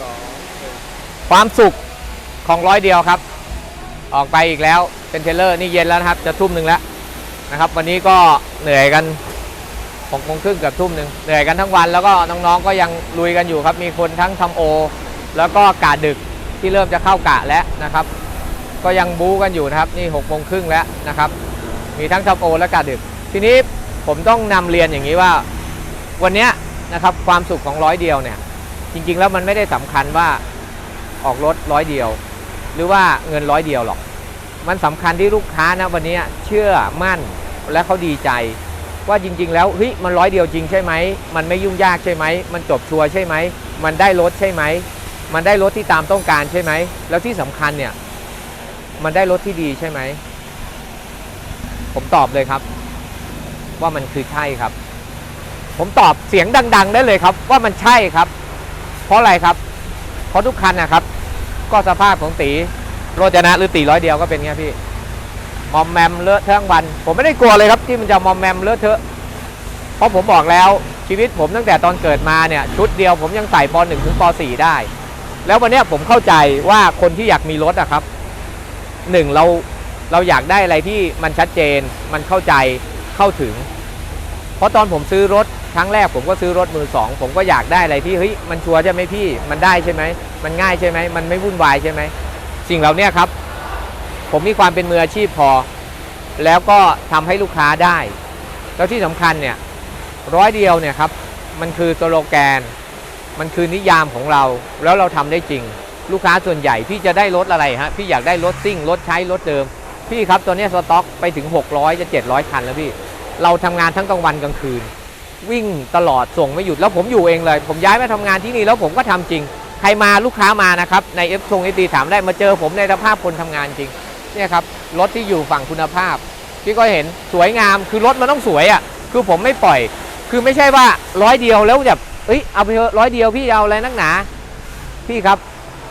สองหนึ่งความสุขของร้อยเดียวครับ ออกไปอีกแล้วเป็นเทเลอร์นี่เย็นแล้วนะครับ จะทุ่มหนึ่งแล้วนะครับ วันนี้ก็เหนื่อยกันหกโมงครึ่งกับทุ่มหนึ่งเหนื่อยกันทั้งวันแล้วก็น้องๆก็ยังลุยกันอยู่ครับ มีคนทั้งทำโอ แล้วก็กะดึกที่เริ่มจะเข้ากะแล้วนะครับ ก็ยังบู๊กันอยู่นะครับนี่หกโมงครึ่งแล้วนะครับ มีทั้งทำโอ และกะดึก ทีนี้ผมต้องนำเรียนอย่างนี้ว่า วันนี้นะครับความสุขของร้อยเดียวเนี่ย จริงๆแล้วมันไม่ได้สำคัญว่าออกรถร้อยเดียว หรือว่าเงินร้อยเดียวหรอก มันสำคัญที่ลูกค้านะวันนี้เชื่อมั่นและเขาดีใจ ว่าจริง ๆ แล้วเฮ้ยมันร้อยเดียวจริงใช่ไหมมันไม่ยุ่งยากใช่ไหมมันจบชัวร์ใช่ไหมมันได้รถใช่ไหมมันได้รถที่ตามต้องการใช่ไหมแล้วที่สำคัญเนี่ยมันได้รถที่ดีใช่ไหมผมตอบเลยครับ ว่ามันคือใช่ครับ ผมตอบเสียงดัง ๆ ได้เลยครับ ว่ามันใช่ครับ เพราะอะไรครับ เพราะทุกคันนะครับ ก็สภาพของตีโรจนะหรือตีร้อยเดียวก็เป็นไงพี่ มอมแมมเลอะเทอะทั้งวัน ผมไม่ได้กลัวเลยครับที่มันจะมอมแมมเลอะเทอะ เพราะผมบอกแล้วชีวิตผมตั้งแต่ตอนเกิดมาเนี่ยชุดเดียวผมยังใส่ป .1 ถึงป .4 ได้ แล้ววันนี้ผมเข้าใจว่าคนที่อยากมีรถอะครับหนึ่งเราเราอยากได้อะไรที่มันชัดเจน มันเข้าใจเข้าถึง เพราะตอนผมซื้อรถ ครั้งแรกผมก็ซื้อรถมือสองผมก็อยากได้อะไรที่เฮ้ยมันชัวร์ใช่ไหมพี่มันได้ใช่ไหมมันง่ายใช่ไหมมันไม่วุ่นวายใช่ไหมสิ่งเหล่านี้ครับ ผมมีความเป็นมืออาชีพพอ แล้วก็ทำให้ลูกค้าได้ แล้วที่สำคัญเนี่ยร้อยเดียวเนี่ยครับมันคือสโลแกน มันคือนิยามของเรา แล้วเราทำได้จริง ลูกค้าส่วนใหญ่พี่จะได้รถอะไรฮะพี่อยากได้รถซิ่งรถใช้รถเดิม พี่ครับตัวเนี้ยสต็อกไปถึง 600จะ700 คันแล้วพี่ เราทำงานทั้งกลางวันกลางคืน วิ่งตลอดส่งไม่หยุดแล้วผมอยู่เองเลย ผมย้ายมาทำงานที่นี่แล้วผมก็ทำจริง ใครมาลูกค้ามานะครับ ในเอฟทงเอตีถามได้มาเจอผมในสภาพคนทำงานจริงเนี่ยครับรถที่อยู่ฝั่งคุณภาพพี่ก็เห็นสวยงามคือรถมันต้องสวยอะคือผมไม่ปล่อย คือไม่ใช่ว่าร้อยเดียวแล้วแบบเอ้ยเอาไปเถอะร้อยเดียวพี่เอาอะไรนักหนา พี่ครับ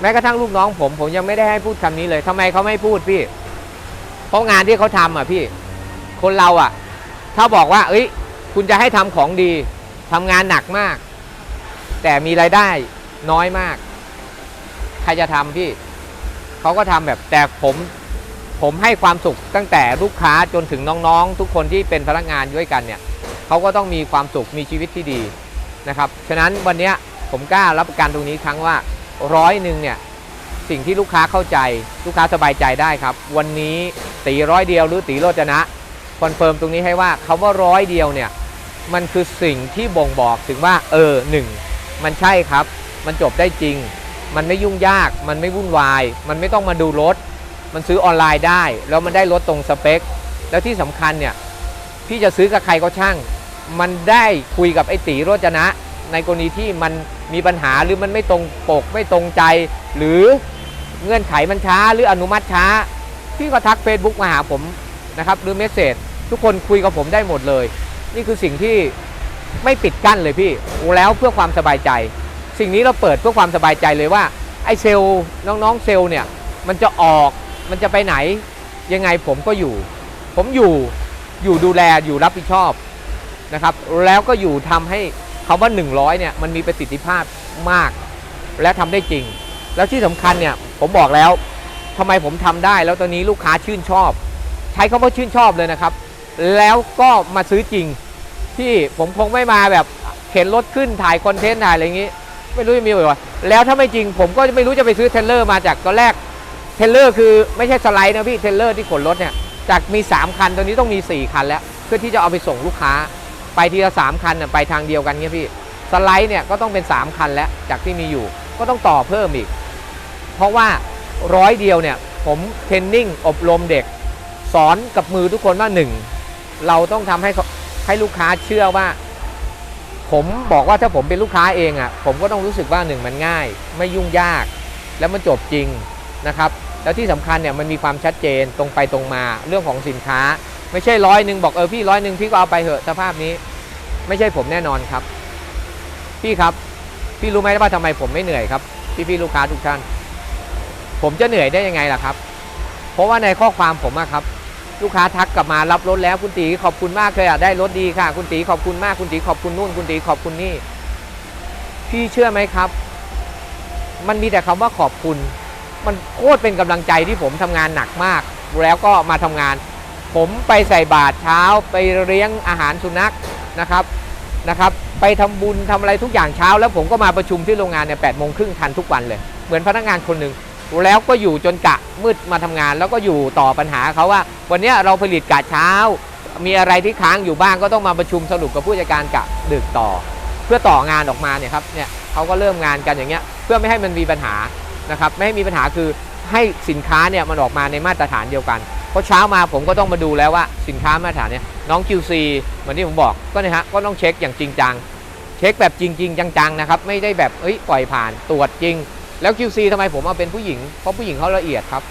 แม้กระทั่งลูกน้องผมผมยังไม่ได้ให้พูดคำนี้เลยทำไมเขาไม่พูดพี่ เพราะงานที่เขาทำอะพี่ คนเราอะ ถ้าบอกว่า เอ้ย คุณจะให้ทำของดีทำงานหนักมาก แต่มีรายได้น้อยมาก ใครจะทำพี่เขาก็ทำแบบแต่ผมผมให้ความสุขตั้งแต่ลูกค้าจนถึงน้องๆ ทุกคนที่เป็นพนักงานด้วยกันเนี่ยเขาก็ต้องมีความสุขมีชีวิตที่ดีนะครับฉะนั้นวันนี้ผมกล้ารับประกันตรงนี้ครั้งว่าร้อยหนึ่งเนี่ยสิ่งที่ลูกค้าเข้าใจ ลูกค้าสบายใจได้ครับ วันนี้ตีร้อยเดียวหรือตีโรจนะคอนเฟิร์มตรงนี้ให้ว่าคาว่าร้อยเดียวเนี่ย มันคือสิ่งที่บ่งบอกถึงว่า เออหนึ่งมันใช่ครับ มันจบได้จริง มันไม่ยุ่งยาก มันไม่วุ่นวาย มันไม่ต้องมาดูรถ มันซื้อออนไลน์ได้ แล้วมันได้รถตรงสเปค แล้วที่สำคัญเนี่ย พี่จะซื้อกับใครก็ช่าง มันได้คุยกับไอ้ตีโรจนะ ในกรณีที่มันมีปัญหาหรือมันไม่ตรงปก ไม่ตรงใจ หรือเงื่อนไขมันช้า หรืออนุมัติช้า พี่ก็ทัก Facebook มาหาผมนะครับ หรือเมสเซจทุกคนคุยกับผมได้หมดเลย นี่คือสิ่งที่ไม่ปิดกั้นเลยพี่แล้วเพื่อความสบายใจ สิ่งนี้เราเปิดเพื่อความสบายใจเลยว่าไอ้เซลล์น้องๆเซลล์เนี่ยมันจะออกมันจะไปไหน ยังไงผมก็อยู่ ผมอยู่อยู่ดูแลอยู่รับผิดชอบนะครับ แล้วก็อยู่ทำให้คำว่า 100เนี่ยมันมีประสิทธิภาพมาก และทำได้จริง แล้วที่สำคัญเนี่ยผมบอกแล้วทำไมผมทำได้ แล้วตอนนี้ลูกค้าชื่นชอบ ใช้คำว่าชื่นชอบเลยนะครับ แล้วก็มาซื้อจริง ที่ผมคงไม่มาแบบเข็นรถขึ้นถ่ายคอนเทนต์ถ่ายอะไรอย่างนี้ ไม่รู้จะมีหรือะไรวะแล้วถ้าไม่จริงผมก็ไม่รู้จะไปซื้อเทเลอร์มาจากตอนแรกเทเลอร์คือไม่ใช่สไลด์นะพี่เทเลอร์ที่ขนรถเนี่ยจากมี 3 คันตอนนี้ต้องมี 4 คันแล้ว เพื่อที่จะเอาไปส่งลูกค้า ไปทีละ 3 คันน่ะไปทางเดียวกันเงี้ยพี่สไลด์เนี่ยก็ต้องเป็น 3 คันแล้วจากที่มีอยู่ ก็ต้องต่อเพิ่มอีก เพราะว่าร้อยเดียวเนี่ยผมเทรนนิ่งอบรมเด็ก สอนกับมือทุกคนว่าหนึ่ง เราต้องทำให้ให้ลูกค้าเชื่อว่า ผมบอกว่าถ้าผมเป็นลูกค้าเองอะ่ะ ผมก็ต้องรู้สึกว่าหนึ่งมันง่าย ไม่ยุ่งยาก แล้วมันจบจริงนะครับ แล้วที่สำคัญเนี่ยมันมีความชัดเจนตรงไปตรงมาเรื่องของสินค้า ไม่ใช่ร้อยหนึ่งบอกเออพี่ร้อยหนึ่งพี่ก็เอาไปเถอะสภาพนี้ ไม่ใช่ผมแน่นอนครับ พี่ครับ พี่รู้ไหมว่าทำไมผมไม่เหนื่อยครับพี่พี่ลูกค้าทุกท่าน ผมจะเหนื่อยได้ยังไงล่ะครับ เพราะว่าในข้อความผมอะครับ ลูกค้าทักกลับมารับรถแล้วคุณตีขอบคุณมากเลยอะได้รถดีค่ะ คุณตีขอบคุณมากคุณตีขอบคุณนู่น คุณตีขอบคุณนี่ พี่เชื่อไหมครับ มันมีแต่คำว่าขอบคุณ มันโคตรเป็นกำลังใจที่ผมทำงานหนักมาก แล้วก็มาทำงาน ผมไปใส่บาตรเช้าไปเลี้ยงอาหารสุนัขนะครับนะครับ ไปทำบุญทำอะไรทุกอย่างเช้า แล้วผมก็มาประชุมที่โรงงานเนี่ยแปดโมงครึ่งทันทุกวันเลย เหมือนพนักงานคนหนึ่ง แล้วก็อยู่จนกะมืดมาทำงาน แล้วก็อยู่ต่อปัญหาเขาว่า วันนี้เราผลิตกะเช้า มีอะไรที่ค้างอยู่บ้างก็ต้องมาประชุมสรุปกับผู้จัดการกะดึกต่อ เพื่อต่องานออกมาเนี่ยครับเนี่ยเขาก็เริ่มงานกันอย่างเงี้ยเพื่อไม่ให้มันมีปัญหานะครับไม่ให้มีปัญหาคือให้สินค้าเนี่ยมันออกมาในมาตรฐานเดียวกันเพราะเช้ามาผมก็ต้องมาดูแล้วว่าสินค้ามาตรฐานเนี่ยน้อง QC เหมือนที่ผมบอกก็เนี่ยฮะก็ต้องเช็คอย่างจริงจังเช็คแบบจริง ๆ จังๆนะครับไม่ได้แบบเอ้ยปล่อยผ่านตรวจจริง แล้ว QC ทำไมผมเอาเป็นผู้หญิง เพราะผู้หญิงเขาละเอียดครับ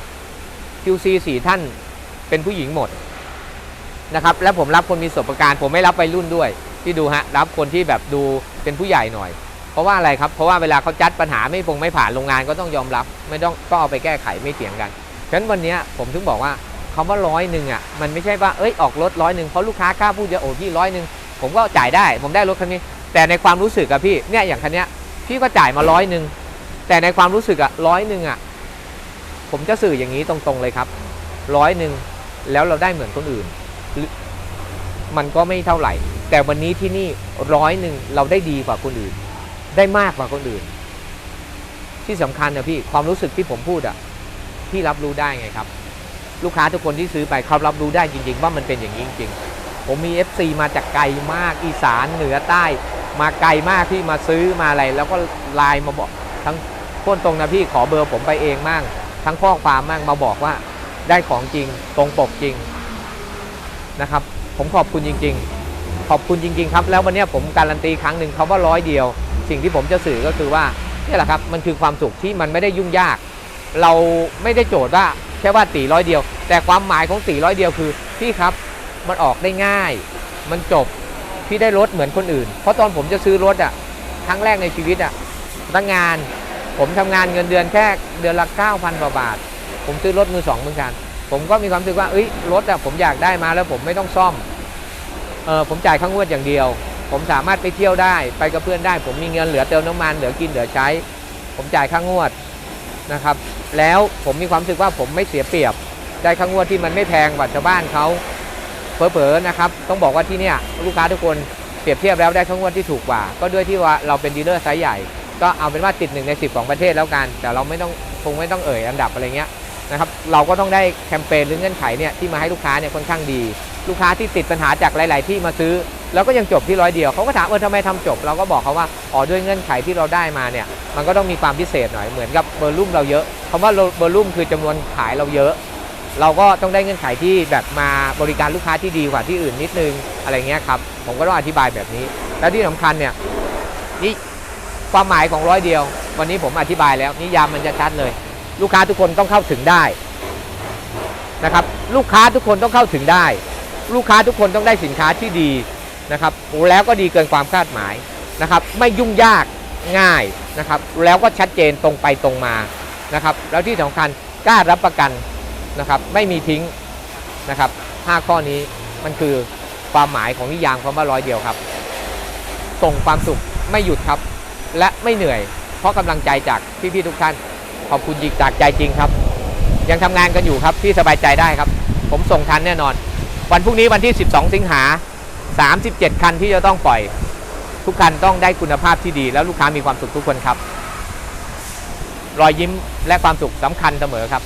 QC สี่ท่านเป็นผู้หญิงหมดนะครับ และผมรับคนมีประสบการณ์ผมไม่รับไปรุ่นด้วย ที่ดูฮะ รับคนที่แบบดูเป็นผู้ใหญ่หน่อย เพราะว่าอะไรครับ เพราะว่าเวลาเขาจัดปัญหาไม่พงไม่ผ่านโรงงานก็ต้องยอมรับ ไม่ต้องก็เอาไปแก้ไขไม่เถียงกันฉะนั้นวันนี้ผมถึงบอกว่าคำว่าร้อยหนึ่งอะมันไม่ใช่ว่าเอ้ยออกรถร้อยหนึ่งเพราะลูกค้ากล้าพูดเยอะโอ้พี่ร้อยหนึ่งผมก็จ่ายได้ ผมได้รถคันนี้ แต่ในความรู้สึกอะพี่เนี่ยอย่างคันนี้พี่ก็จ่ายมาร้อยหนึ่ง แต่ในความรู้สึกอะร้อยหนึ่งอะผมจะสื่ออย่างนี้ตรงๆเลยครับร้อยหนึ่งแล้วเราได้เหมือนคนอื่น มันก็ไม่เท่าไหร่ แต่วันนี้ที่นี่ร้อยหนึ่งเราได้ดีกว่าคนอื่น ได้มากกว่าคนอื่น ที่สำคัญนะพี่ความรู้สึกที่ผมพูดอะพี่รับรู้ได้ไงครับ ลูกค้าทุกคนที่ซื้อไปเขารับรู้ได้จริง ๆ ว่ามันเป็นอย่างนี้จริงๆผมมี FC มาจากไกลมากอีสานเหนือใต้ มาไกลมากที่มาซื้อมาอะไร แล้วก็ไลน์มาบอกทั้ง พ้นตรงนะพี่ขอเบอร์ผมไปเองมั่งทั้งข้อความมั่งมาบอกว่าได้ของจริงตรงปกจริงนะครับ ผมขอบคุณจริง ๆ ขอบคุณจริง ๆ ครับ แล้ววันนี้ผมการันตีครั้งหนึ่งเขาว่าร้อยเดียว สิ่งที่ผมจะสื่อก็คือว่านี่แหละครับมันคือความสุขที่มันไม่ได้ยุ่งยาก เราไม่ได้โจทย์ว่าแค่ว่าตีร้อยเดียว แต่ความหมายของตีร้อยเดียวคือพี่ครับมันออกได้ง่าย มันจบพี่ได้รถเหมือนคนอื่น เพราะตอนผมจะซื้อรถอะครั้งแรกในชีวิตอะพนักงาน ผมทำงานเงินเดือนแค่เดือนละ9,000กว่าบาท ผมซื้อรถมือสองเหมือนกัน ผมก็มีความรู้สึกว่าเอ้ยรถอะผมอยากได้มาแล้วผมไม่ต้องซ่อมเออผมจ่ายค่างวดอย่างเดียว ผมสามารถไปเที่ยวได้ไปกับเพื่อนได้ ผมมีเงินเหลือเติมน้ำมันเหลือกินเหลือใช้ ผมจ่ายค่างวดนะครับ แล้วผมมีความรู้สึกว่าผมไม่เสียเปรียบได้ค่างวดที่มันไม่แพงกว่าชาวบ้านเขาเผลอๆนะครับต้องบอกว่าที่เนี่ยลูกค้าทุกคนเปรียบเทียบแล้วได้ข้างวดที่ถูกกว่า ก็ด้วยที่ว่าเราเป็นดีลเลอร์ไซส์ใหญ่ ก็เอาเป็นว่าติดหนึ่งใน 10 ของประเทศแล้วกัน แต่เราไม่ต้องคงไม่ต้องเอ่ยอันดับอะไรเงี้ยนะครับเราก็ต้องได้แคมเปญหรือเงื่อนไขเนี่ยที่มาให้ลูกค้าเนี่ยค่อนข้างดี ลูกค้าที่ติดปัญหาจากหลาย ๆ ที่มาซื้อ แล้วก็ยังจบที่ร้อยเดียวเขาก็ถามเออทำไมทำจบ เราก็บอกเขาว่าอ๋อด้วยเงื่อนไขที่เราได้มาเนี่ยมันก็ต้องมีความพิเศษหน่อยเหมือนกับเบอร์ลุ่มเราเยอะคำว่าเบอร์ลุ่มคือจำนวนขายเราเยอะ เราก็ต้องได้เงื่อนไขที่แบบมาบริการลูกค้าที่ดีกว่าที่อื่นนิดนึงอะไรเงี้ยครับผมก็ต้องอธิบายแบบนี้ แล้วที่สำคัญเนี่ยนี่ ความหมายของร้อยเดียว วันนี้ผมอธิบายแล้วนิยามมันจะชัดเลย ลูกค้าทุกคนต้องเข้าถึงได้นะครับ ลูกค้าทุกคนต้องเข้าถึงได้ ลูกค้าทุกคนต้องได้สินค้าที่ดีนะครับแล้วก็ดีเกินความคาดหมายนะครับ ไม่ยุ่งยากง่ายนะครับ แล้วก็ชัดเจนตรงไปตรงมานะครับ แล้วที่สำคัญกล้ารับประกันนะครับ ไม่มีทิ้งนะครับ5ข้อนี้มันคือความหมายของนิยามคำว่าร้อยเดียวครับ ส่งความสุขไม่หยุดครับ และไม่เหนื่อย เพราะกำลังใจจากพี่ๆทุกท่าน ขอบคุณจริงจากใจจริงครับ ยังทำงานกันอยู่ครับพี่สบายใจได้ครับ ผมส่งทันแน่นอน วันพรุ่งนี้วันที่ 12 สิงหา 37 คันที่จะต้องปล่อย ทุกคันต้องได้คุณภาพที่ดี แล้วลูกค้ามีความสุขทุกคนครับ รอยยิ้มและความสุขสำคัญเสมอครับ